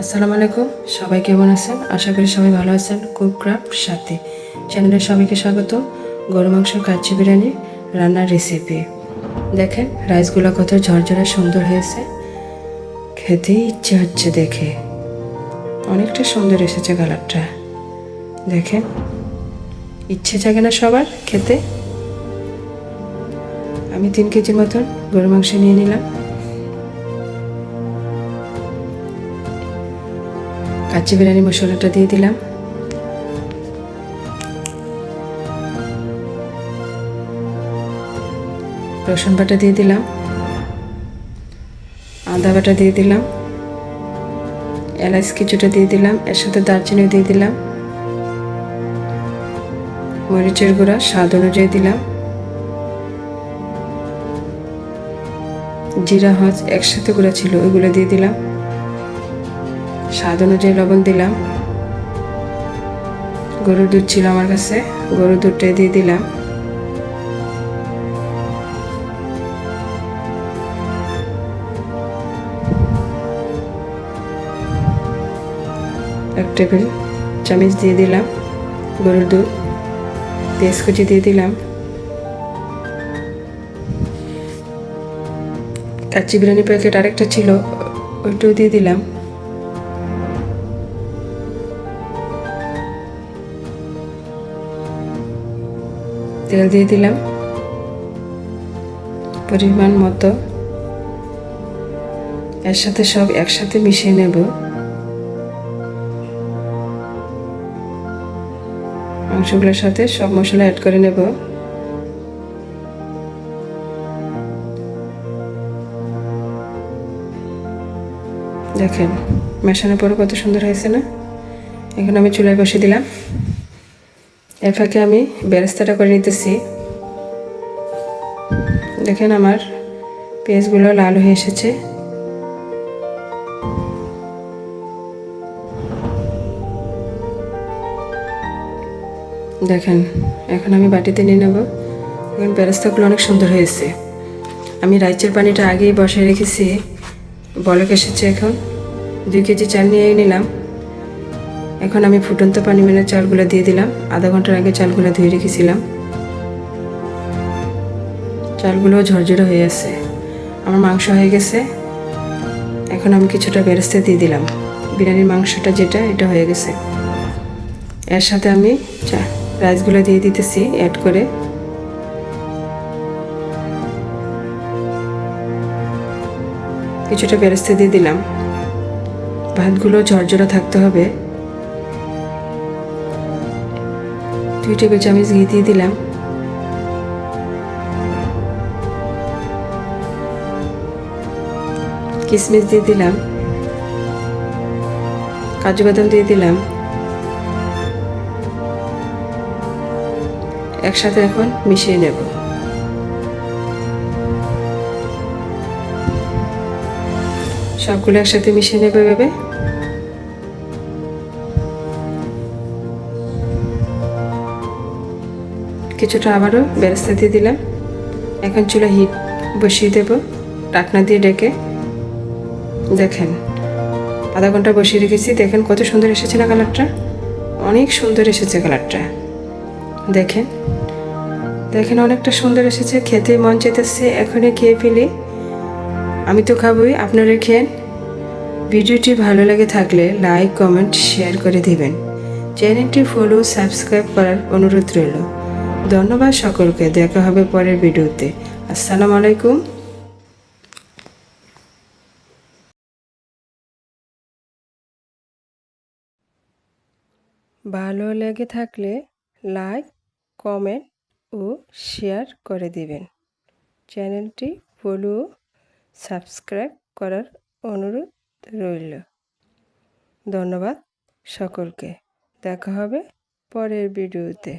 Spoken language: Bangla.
আসসালামু আলাইকুম। সবাই কেমন আছেন? আশা করি সবাই ভালো আছেন। কুক ক্রাফট সাথে চ্যানেলের সবাইকে স্বাগত। গরু, মাংস, কাচ্চি বিরিয়ানি রান্নার রেসিপি দেখেন রাইসগুলো কত ঝরঝরে সুন্দর হয়েছে। খেতেই ইচ্ছে হচ্ছে দেখে। অনেকটা সুন্দর এসেছে কালারটা। দেখেন, ইচ্ছে জাগে না সবার খেতে। আমি তিন কেজির মতন গরু, মাংস নিয়ে নিলাম। কাচ্চি বিরিয়ানি মশলাটা দিয়ে দিলাম। রসুন বাটা দিয়ে দিলাম। আদা বাটা দিয়ে দিলাম। এলাচ কিছুটা দিয়ে দিলাম। এর সাথে দারচিনি দিয়ে দিলাম। মরিচের গুঁড়া স্বাদ অনুযায়ী দিলাম। জিরা হজ একসাথে গুঁড়া ছিল, ওইগুলো দিয়ে দিলাম। স্বাদ অনুযায়ী লবণ দিলাম। গরুর দুধ ছিল আমার কাছে, গরুর দুধটাই দিয়ে দিলাম। এক টেবিল চামচ দিয়ে দিলাম গরুর দুধ। পেঁয়াজ কুচি দিয়ে দিলাম। কাচ্চি বিরিয়ানি প্যাকেট আরেকটা ছিল, ওইটাও দিয়ে দিলাম। তেল দিয়ে দিলাম। পরিমাণ মতো। এর সাথে সব একসাথে মিশিয়ে নেব। মাংসগুলোর সাথে সব মশলা অ্যাড করে নেব। দেখেন, মেশানোর পরে কত সুন্দর হয়েছে না? এখন আমি চুলায় বসে দিলাম। এর ফাঁকে আমি বেরেস্তাটা করে নিতেছি। দেখেন আমার পেঁয়াজগুলো লাল হয়ে এসেছে। দেখেন, এখন আমি বাটিতে নিয়ে নেব। এখন বেরেস্তাগুলো অনেক সুন্দর হয়েছে। আমি রাইচের পানিটা আগেই বসায় রেখেছি। বলক এসেছে এখন। দুই কেজি চাল নিয়ে নিলাম। এখন আমি ফুটন্ত পানি মেনে চালগুলো দিয়ে দিলাম। আধা ঘণ্টার আগে চালগুলো ধুয়ে রেখেছিলাম। চালগুলো ঝরঝরে হয়ে আছে। আমার মাংস হয়ে গেছে। এখন আমি কিছুটা বেরেস্তে দিয়ে দিলাম। বিরিয়ানির মাংসটা যেটা, এটা হয়ে গেছে। এর সাথে আমি রাইসগুলো দিয়ে দিতেছি অ্যাড করে। কিছুটা বেরেস্তে দিয়ে দিলাম। ভাতগুলো ঝরঝরা থাকতে হবে। দুই টেবিল চামচ ঘি দিয়ে দিলাম। কিশমিশ দিয়ে দিলাম। কাজু বাদাম দিয়ে দিলাম। একসাথে এখন মিশিয়ে নেব। সবগুলো একসাথে মিশিয়ে নেবে ভেবে কিছুটা আবারও বেরেস্তা দিয়ে দিলাম। এখন চুলা হিট বসিয়ে দেব ডাকনা দিয়ে ডেকে। দেখেন, আধা ঘণ্টা বসিয়ে রেখেছি। দেখেন কত সুন্দর এসেছে না কালারটা? অনেক সুন্দর এসেছে কালারটা। দেখেন দেখেন অনেকটা সুন্দর এসেছে। খেতে মন চেতেছে এখনই খেয়ে ফেলি। আমি তো খাবই আপনারা খেন ভিডিওটি ভালো লাগে থাকলে লাইক, কমেন্ট, শেয়ার করে দিবেন। চ্যানেলটি ফলো, সাবস্ক্রাইব করার অনুরোধ রইল। ধন্যবাদ সকলকে, দেখা হবে পরের ভিডিওতে। আসসালামু আলাইকুম। ভালো লেগে থাকলে লাইক, কমেন্ট ও শেয়ার করে দিবেন। চ্যানেলটি ফলো, সাবস্ক্রাইব করার অনুরোধ রইল। ধন্যবাদ সকলকে, দেখা হবে পরের ভিডিওতে।